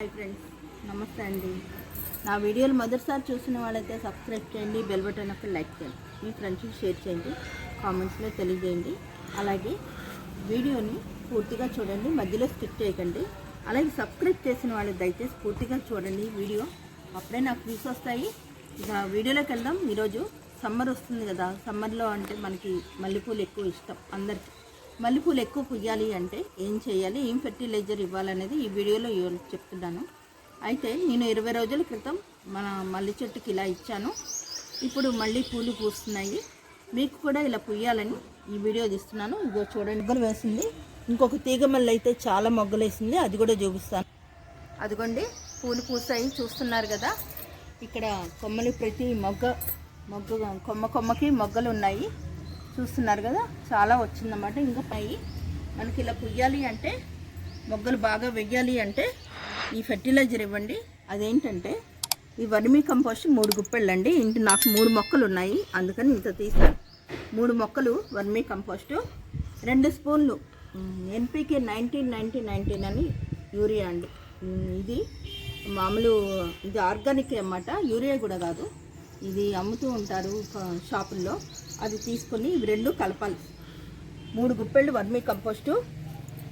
Hi friends నమస్తే అండి. నా వీడియోలు మొదటిసారి చూసిన వాళ్ళైతే సబ్స్క్రైబ్ చేయండి బెల్ బటన్ ఒక లైక్ చేయండి. మీ ఫ్రెండ్స్కి షేర్ చేయండి కామెంట్స్లో తెలియజేయండి. అలాగే వీడియోని పూర్తిగా చూడండి మధ్యలో స్కిప్ చేయకండి. అలాగే సబ్స్క్రైబ్ చేసిన వాళ్ళు దయచేసి పూర్తిగా చూడండి వీడియో. అప్పుడే నాకు వ్యూస్ వస్తాయి. ఇక వీడియోలోకి వెళ్దాం. ఈరోజు సమ్మర్ వస్తుంది కదా. సమ్మర్లో అంటే మనకి మల్లెపూలు ఎక్కువ ఇష్టం అందరికీ. మల్లెపూలు ఎక్కువ పుయ్యాలి అంటే ఏం చేయాలి? ఏం ఫెర్టిలైజర్ ఇవ్వాలనేది ఈ వీడియోలో చెప్తున్నాను. అయితే నేను ఇరవై రోజుల క్రితం మన మల్లె చెట్టుకి ఇలా ఇచ్చాను. ఇప్పుడు మళ్ళీ పూలు పూస్తున్నాయి. మీకు కూడా ఇలా పుయ్యాలని ఈ వీడియో తీస్తున్నాను. ఇదో చూడండి. మొగ్గలు వేసింది. ఇంకొక తీగ మల్లె అయితే చాలా మొగ్గలు వేసింది. అది కూడా చూపిస్తాను. అదిగోండి. పూలు పూసాయి. చూస్తున్నారు కదా. ఇక్కడ కొమ్మలు ప్రతి మొగ్గ మొగ్గ కొమ్మ కొమ్మకి మొగ్గలు ఉన్నాయి. చూస్తున్నారు కదా చాలా వచ్చిందన్నమాట. ఇంకా పై మనకి ఇలా పుయ్యాలి అంటే మొగ్గలు బాగా వెయ్యాలి అంటే ఈ ఫెర్టిలైజర్ ఇవ్వండి. అదేంటంటే ఈ వర్మీ కంపోస్ట్ మూడు గుప్పెళ్ళు అండి ఇంటి నాకు మూడు మొక్కలు ఉన్నాయి అందుకని ఇంత తీసాను మూడు మొక్కలు వర్మీ కంపోస్టు. రెండు స్పూన్లు ఎన్పికే నైన్టీన్ నైన్టీ నైన్టీన్ అని యూరియా అండి. ఇది మామూలు ఇది ఆర్గానిక్ అన్నమాట. యూరియా కూడా కాదు. ఇది అమ్ముతూ ఉంటారు షాపుల్లో. అది తీసుకొని ఇవి రెండు కలపాలి. మూడు గుప్పెళ్ళు వర్మీ కంపోస్టు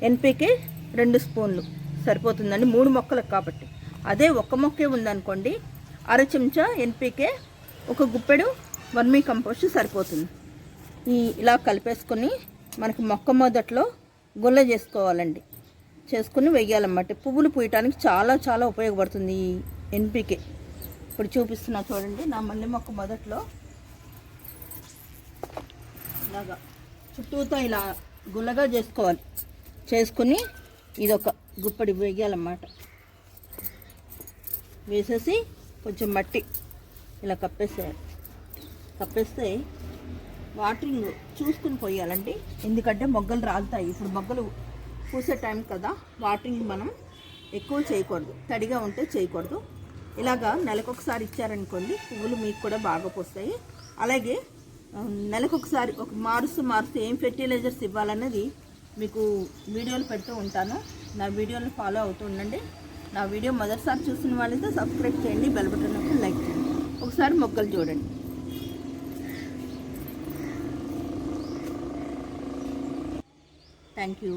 ఎన్పికే రెండు స్పూన్లు. సరిపోతుందండి మూడు మొక్కలకు కాబట్టి. అదే ఒక్క మొక్కే ఉందనుకోండి అర చెంచా ఎన్పికే ఒక గుప్పెడు వర్మీ కంపోస్ట్ సరిపోతుంది. ఈ ఇలా కలిపేసుకొని మనకి మొక్క మొదట్లో గుల్ల చేసుకోవాలండి. చేసుకుని వెయ్యాలన్నమాట పువ్వులు పూయటానికి చాలా చాలా ఉపయోగపడుతుంది ఈ ఎన్పికే. ఇప్పుడు చూపిస్తున్నా చూడండి. నా మల్లె మొక్క మొదట్లో ఇలాగా చుట్టూతో ఇలా గుల్లగా చేసుకోవాలి. చేసుకుని ఒక గుప్పడి వేయాలన్నమాట. వేసేసి కొంచెం మట్టి ఇలా కప్పేసేయాలి. కప్పేస్తే వాటరింగ్ చూసుకుని పోయాలండి. ఎందుకంటే మొగ్గలు రాలుతాయి. ఇప్పుడు మొగ్గలు పూసే టైం కదా. వాటరింగ్ మనం ఎక్కువ చేయకూడదు. తడిగా ఉంటే చేయకూడదు. ఇలాగా నెలకొకసారి ఇచ్చారనుకోండి పువ్వులు మీకు కూడా బాగా పోస్తాయి. అలాగే నెలకొకసారి ఒక మారుస్తూ మారుస్తూ ఏం ఫెర్టిలైజర్స్ ఇవ్వాలన్నది మీకు వీడియోలు పెడుతూ ఉంటాను. నా వీడియోలు ఫాలో అవుతూ ఉండండి. నా వీడియో మొదటిసారి చూసిన వాళ్ళైతే సబ్స్క్రైబ్ చేయండి బెల్ బటన్ లైక్ చేయండి. ఒకసారి మొగ్గలు చూడండి. Thank you